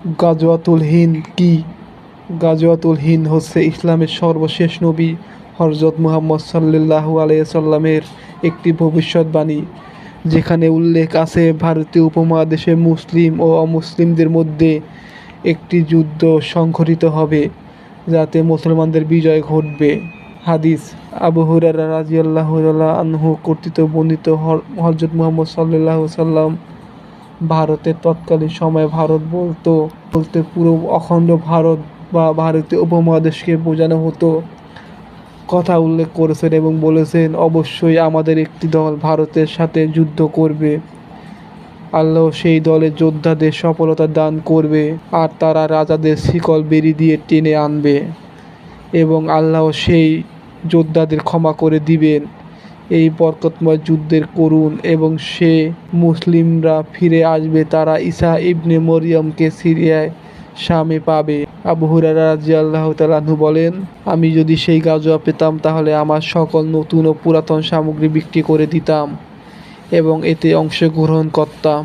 গাজওয়াতুল হিন্দ কি? গাজওয়াতুল হিন্দ হচ্ছে ইসলামের সর্বশেষ নবী হজরত মুহাম্মদ সাল্লাল্লাহু আলাইসাল্লামের একটি ভবিষ্যৎবাণী, যেখানে উল্লেখ আছে ভারতীয় উপমহাদেশে মুসলিম ও অমুসলিমদের মধ্যে একটি যুদ্ধ সংঘটিত হবে, যাতে মুসলমানদের বিজয় ঘটবে। হাদিস, আবু হুরারা রাজিয়াল্লাহ আনহু কর্তৃক বর্ণিত হজরত মুহাম্মদ সাল্লাল্লাহু সাল্লাম ভারতের তৎকালীন সময়ে ভারত বলতো, বলতে পুরো অখণ্ড ভারত বা ভারতীয় উপমহাদেশকে বোঝানো হতো। কথা উল্লেখ করেছেন এবং বলেছেন, অবশ্যই আমাদের একটি দল ভারতের সাথে যুদ্ধ করবে। আল্লাহ সেই দলের যোদ্ধাদের সফলতা দান করবে আর তারা রাজাদের শিকল বেরি দিয়ে টেনে আনবে এবং আল্লাহ সেই যোদ্ধাদের ক্ষমা করে দিবেন। এই বরকতময় যুদ্ধের করুন এবং সে মুসলিমরা ফিরে আসবে, তারা ঈসা ইবনে মরিয়মকে সিরিয়ায় স্বামী পাবে। আবু হুরারা রাজি আল্লাহ তালাহু বলেন, আমি যদি সেই গাজোয়া পেতাম, তাহলে আমার সকল নতুন ও পুরাতন সামগ্রী বিক্রি করে দিতাম এবং এতে অংশগ্রহণ করতাম।